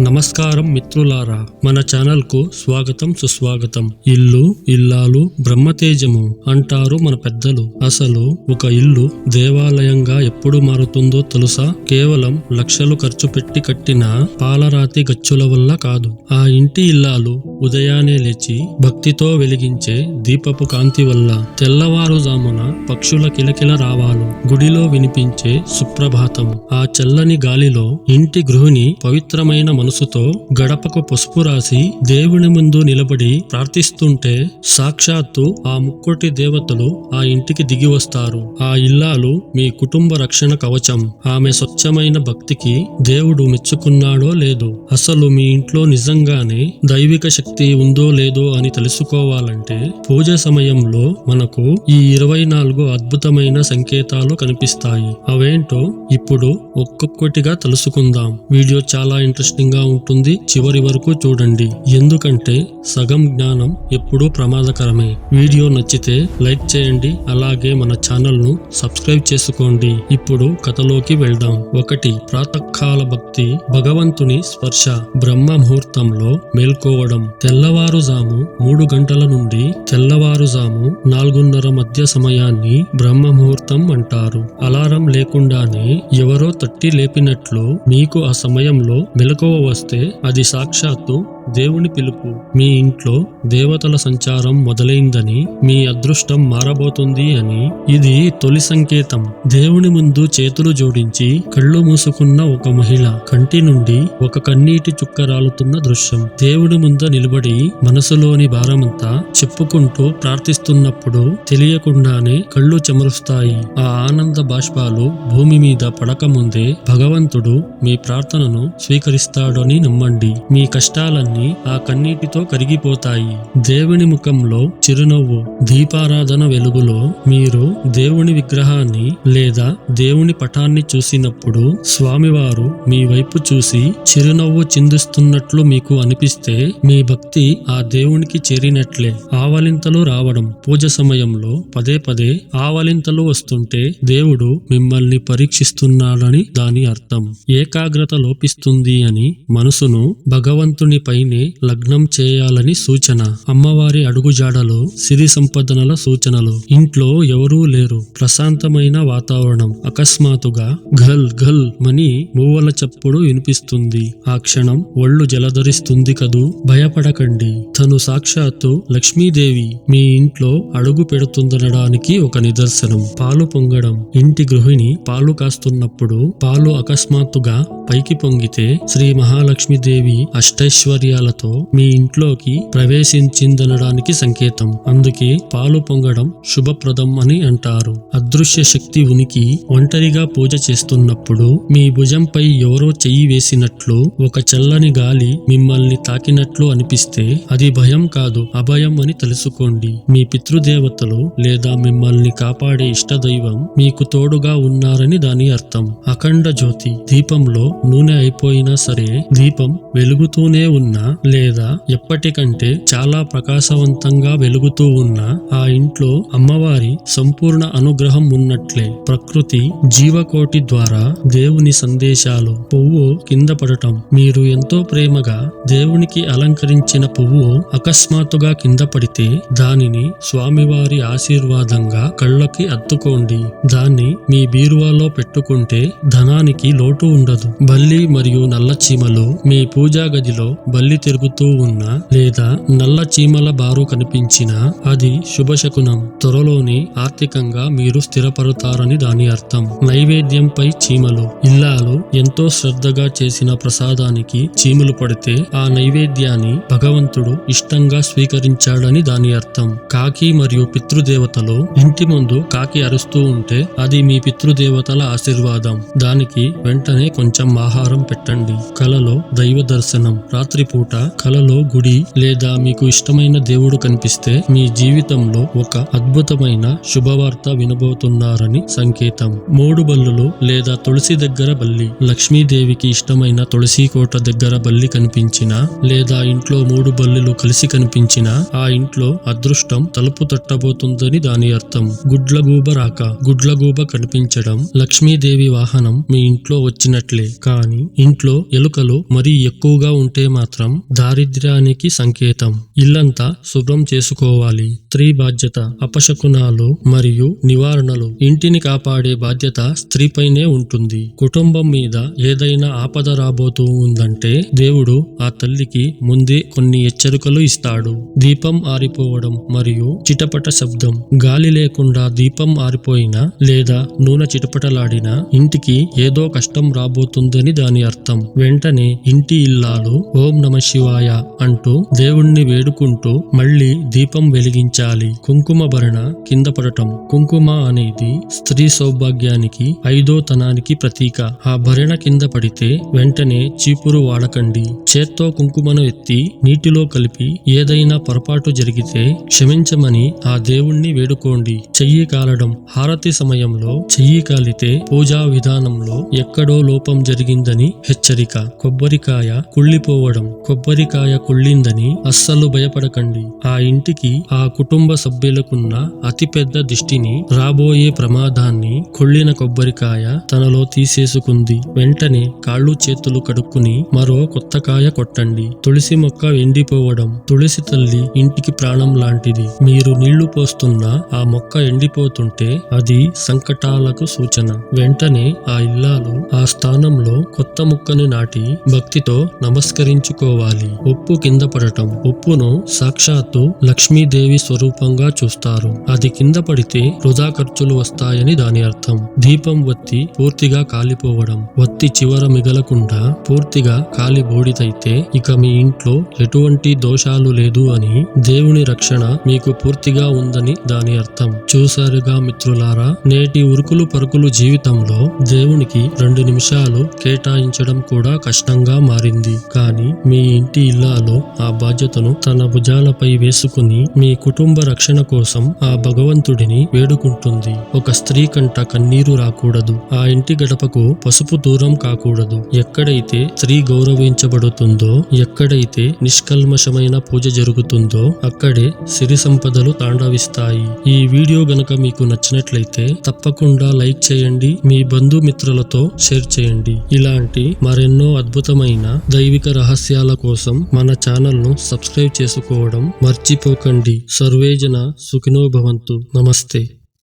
నమస్కారం మిత్రులారా మన ఛానల్కు స్వాగతం సుస్వాగతం. ఇల్లు ఇల్లాలు బ్రహ్మతేజము అంటారు మన పెద్దలు. అసలు ఒక ఇల్లు దేవాలయంగా ఎప్పుడు మారుతుందో తెలుసా? కేవలం లక్షలు ఖర్చు పెట్టి కట్టిన పాలరాతి గచ్చుల వల్ల కాదు. ఆ ఇంటి ఇల్లాలు ఉదయాన్నే లేచి భక్తితో వెలిగించే దీపపు కాంతి వల్ల తెల్లవారుజామున పక్షుల కిలకిల రావాలు గుడిలో వినిపించే సుప్రభాతము. ఆ చల్లని గాలిలో ఇంటి గృహిణి పవిత్రమైన మనసుతో గడపకు పసుపు రాసి దేవుని ముందు నిలబడి ప్రార్థిస్తుంటే సాక్షాత్తు ఆ ముక్కోటి దేవతలు ఆ ఇంటికి దిగి వస్తారు. ఆ ఇల్లాలు మీ కుటుంబ రక్షణ కవచం. ఆమె స్వచ్ఛమైన భక్తికి దేవుడు మెచ్చుకున్నాడో లేదో అసలు మీ ఇంట్లో నిజంగానే దైవిక శక్తి ఉందో లేదో అని తెలుసుకోవాలంటే పూజ సమయంలో మనకు ఈ ఇరవై నాలుగు అద్భుతమైన సంకేతాలు కనిపిస్తాయి. అవేంటో ఇప్పుడు ఒక్కొక్కటిగా తెలుసుకుందాం. వీడియో చాలా ఇంట్రెస్టింగ్ గా ఉంటుంది చివరి వరకు చూడండి. ఎందుకంటే సగం జ్ఞానం ఎప్పుడూ ప్రమాదకరమే. వీడియో నచ్చితే లైక్ చేయండి అలాగే మన ఛానల్ను సబ్స్క్రైబ్ చేసుకోండి. ఇప్పుడు కథలోకి వెళ్దాం. ఒకటి ప్రాతకాల భక్తి భగవంతుని స్పర్శ. బ్రహ్మ ముహూర్తంలో మేల్కోవడం. తెల్లవారుజాము మూడు గంటల నుండి తెల్లవారుజాము నాలుగున్నర మధ్య సమయాన్ని బ్రహ్మ ముహూర్తం అంటారు. అలారం లేకుండానే ఎవరో తట్టి లేపినట్లు మీకు ఆ సమయంలో మెలకువ వస్తే అది సాక్షాత్తు దేవుని పిలుపు మీ ఇంట్లో దేవతల సంచారం మొదలైందని మీ అదృష్టం మారబోతుంది అని. ఇది తొలి సంకేతం. దేవుని ముందు చేతులు జోడించి కళ్ళు మూసుకున్న ఒక మహిళ కంటి నుండి ఒక కన్నీటి చుక్క రాలుతున్న దృశ్యం. దేవుడి ముందు నిలబడి మనసులోని భారమంతా చెప్పుకుంటూ ప్రార్థిస్తున్నప్పుడు తెలియకుండానే కళ్ళు చెమరుస్తాయి. ఆ ఆనంద బాష్పాలు భూమి మీద పడకముందే భగవంతుడు మీ ప్రార్థనను స్వీకరిస్తాడని నమ్మండి. మీ కష్టాలన్నీ ఆ కన్నీటితో కరిగిపోతాయి. దేవుని ముఖంలో చిరునవ్వు దీపారాధన వెలుగులో మీరు దేవుని విగ్రహాన్ని లేదా దేవుని పటాన్ని చూసినప్పుడు స్వామివారు మీ వైపు చూసి చిరునవ్వు చిందిస్తున్నట్లు మీకు అనిపిస్తే మీ భక్తి ఆ దేవునికి చేరినట్లే. ఆవలింతలు రావడం. పూజ సమయంలో పదే పదే ఆవలింతలు వస్తుంటే దేవుడు మిమ్మల్ని పరీక్షిస్తున్నాడని దాని అర్థం. ఏకాగ్రత లోపిస్తుంది అని మనసును భగవంతుని స్త్రీని లగ్నం చేయాలని సూచన. అమ్మవారి అడుగుజాడలో సిరి సంపదనల సూచనలు. ఇంట్లో ఎవరూ లేరు. ప్రశాంతమైన వాతావరణం. అకస్మాత్తుగా ఘల్ ఘల్ మని మూవల చప్పుడు వినిపిస్తుంది. ఆ క్షణం ఒళ్ళు జలధరిస్తుంది కదూ. భయపడకండి. తను సాక్షాత్తు లక్ష్మీదేవి. మీ ఇంట్లో అడుగు పెడుతుందనడానికి ఒక నిదర్శనం. పాలు పొంగడం. ఇంటి గృహిణి పాలు కాస్తున్నప్పుడు పాలు అకస్మాత్తుగా పైకి పొంగితే శ్రీ మహాలక్ష్మీదేవి అష్టైశ్వర్యాలతో మీ ఇంట్లోకి ప్రవేశించిందనడానికి సంకేతం. అందుకే పాలు పొంగడం శుభప్రదం అని అంటారు. అదృశ్య శక్తి ఉనికి ఒంటరిగా పూజ చేస్తున్నప్పుడు మీ భుజంపై ఎవరో చెయ్యి వేసినట్లు ఒక చల్లని గాలి మిమ్మల్ని తాకినట్లు అనిపిస్తే అది భయం కాదు అభయం అని తెలుసుకోండి. మీ పితృదేవతలు లేదా మిమ్మల్ని కాపాడే ఇష్టదైవం మీకు తోడుగా ఉన్నారని దాని అర్థం. అఖండ జ్యోతి. దీపంలో నూనె అయిపోయినా సరే దీపం వెలుగుతూనే ఉన్నా లేదా ఎప్పటికంటే చాలా ప్రకాశవంతంగా వెలుగుతూ ఉన్న ఆ ఇంట్లో అమ్మవారి సంపూర్ణ అనుగ్రహం ఉన్నట్లే ప్రకృతి జీవకోటి ద్వారా దేవుని సందేశాలు పువ్వు కింద పడటం. మీరు ఎంతో ప్రేమగా దేవునికి అలంకరించిన పువ్వు అకస్మాత్తుగా కింద పడితే దానిని స్వామివారి ఆశీర్వాదంగా కళ్ళకి అత్తుకోండి దాన్ని మీ బీరువాలో పెట్టుకుంటే ధనానికి లోటు ఉండదు. బల్లి మరియు నల్ల చీమలు మీ పూజా గదిలో బల్లి తిరుగుతూ ఉన్నా లేదా నల్ల చీమల బారు కనిపించినా అది శుభశకునం. త్వరలోనే ఆర్థికంగా మీరు స్థిరపడతారని దాని అర్థం. నైవేద్యంపై చీమలు. ఇల్లాలు ఎంతో శ్రద్ధగా చేసిన ప్రసాదానికి చీమలు పడితే ఆ నైవేద్యాన్ని భగవంతుడు ఇష్టంగా స్వీకరించాడని దాని అర్థం. కాకి మరియు పితృదేవతలు ఇంటి ముందు కాకి అరుస్తూ ఉంటే అది మీ పితృదేవతల ఆశీర్వాదం. దానికి వెంటనే కొంచెం ఆహారం పెట్టండి. కలలో దైవ దర్శనం. రాత్రిపూట కలలో గుడి లేదా మీకు ఇష్టమైన దేవుడు కనిపిస్తే మీ జీవితంలో ఒక అద్భుతమైన శుభవార్త వినబోతున్నారని సంకేతం. మూడు బల్లులు లేదా తులసి దగ్గర బల్లి. లక్ష్మీదేవికి ఇష్టమైన తులసి కోట దగ్గర బల్లి కనిపించిన లేదా ఇంట్లో మూడు బల్లులు కలిసి కనిపించినా ఆ ఇంట్లో అదృష్టం తలుపు తట్టబోతుందని దాని అర్థం. గుడ్లగూబ రాక. గుడ్లగూబ కనిపించడం లక్ష్మీదేవి వాహనం మీ ఇంట్లో వచ్చినట్లే. కానీ ఇంట్లో ఎలుకలు మరీ ఎక్కువగా ఉంటే మాత్రం దారిద్ర్యానికి సంకేతం. ఇల్లంతా శుభ్రం చేసుకోవాలి. స్త్రీ బాధ్యత అపశకునాలు మరియు నివారణలు ఇంటిని కాపాడే బాధ్యత స్త్రీపైనే ఉంటుంది. కుటుంబం మీద ఏదైనా ఆపద రాబోతూ ఉందంటే దేవుడు ఆ తల్లికి ముందే కొన్ని హెచ్చరికలు ఇస్తాడు. దీపం ఆరిపోవడం మరియు చిటపట శబ్దం. గాలి లేకుండా దీపం ఆరిపోయినా లేదా నూనె చిటపటలాడినా ఇంటికి ఏదో కష్టం రాబోతుంది కాదని దాని అర్థం. వెంటనే ఇంటి ఇల్లాలు ఓం నమ శివాయ అంటూ దేవుణ్ణి వేడుకుంటూ మళ్ళీ దీపం వెలిగించాలి. కుంకుమ భరణ కింద పడటం. కుంకుమ అనేది స్త్రీ సౌభాగ్యానికి ఐదో తనానికి ప్రతీక. ఆ భరణ కింద పడితే వెంటనే చీపురు వాడకండి. చేత్తో కుంకుమను ఎత్తి నీటిలో కలిపి ఏదైనా పొరపాటు జరిగితే క్షమించమని ఆ దేవుణ్ణి వేడుకోండి. చెయ్యి కాలడం. హారతి సమయంలో చెయ్యి కాలితే పూజా విధానంలో ఎక్కడో లోపం జరిగిందని హెచ్చరిక. కొబ్బరికాయ కుళ్ళిపోవడం. కొబ్బరికాయ కుళ్ళిందని అస్సలు భయపడకండి. ఆ ఇంటికి ఆ కుటుంబ సభ్యులకున్న అతిపెద్ద దిష్టిని రాబోయే ప్రమాదాన్ని కుళ్ళిన కొబ్బరికాయ తనలో తీసేసుకుంది. వెంటనే కాళ్ళు చేతులు కడుక్కుని మరో కొత్త కాయ కొట్టండి. తులసి మొక్క ఎండిపోవడం. తులసి తల్లి ఇంటికి ప్రాణం లాంటిది. మీరు నీళ్ళు పోస్తున్న ఆ మొక్క ఎండిపోతుంటే అది సంకటాలకు సూచన. వెంటనే ఆ ఇల్లాలు ఆ స్థానంలో కొత్త ముక్కని నాటి భక్తితో నమస్కరించుకోవాలి. ఉప్పు కింద పడటం. ఉప్పును సాక్షాత్తు లక్ష్మీదేవి స్వరూపంగా చూస్తారు. అది కింద పడితే వృధా ఖర్చులు వస్తాయని దాని అర్థం. దీపం వత్తి పూర్తిగా కాలిపోవడం. వత్తి చివర మిగలకుండా పూర్తిగా కాలి బూడిదైతే ఇక మీ ఇంట్లో ఎటువంటి దోషాలు లేదు అని దేవుని రక్షణ మీకు పూర్తిగా ఉందని దాని అర్థం. చూసారుగా మిత్రులారా నేటి ఉరుకులు పరుకులు జీవితంలో దేవునికి రెండు నిమిషాలు కేటాయించడం కూడా కష్టంగా మారింది. కానీ మీ ఇంటి ఇల్లాలో ఆ బాధ్యతను తన భుజాలపై వేసుకుని మీ కుటుంబ రక్షణ కోసం ఆ భగవంతుడిని వేడుకుంటుంది. ఒక స్త్రీ కంట కన్నీరు రాకూడదు. ఆ ఇంటి గడపకు పసుపు దూరం కాకూడదు. ఎక్కడైతే స్త్రీ గౌరవించబడుతుందో ఎక్కడైతే నిష్కల్మషమైన పూజ జరుగుతుందో అక్కడే సిరి సంపదలు తాండవిస్తాయి. ఈ వీడియో గనక మీకు నచ్చినట్లయితే తప్పకుండా లైక్ చేయండి. మీ బంధుమిత్రులతో షేర్ చేయండి. ఇలాంటి మరెన్నో అద్భుతమైన దైవిక రహస్యాల కోసం మన ఛానల్ను సబ్స్క్రైబ్ చేసుకోవడం మర్చిపోకండి. సర్వేజన సుఖినోభవంతు నమస్తే.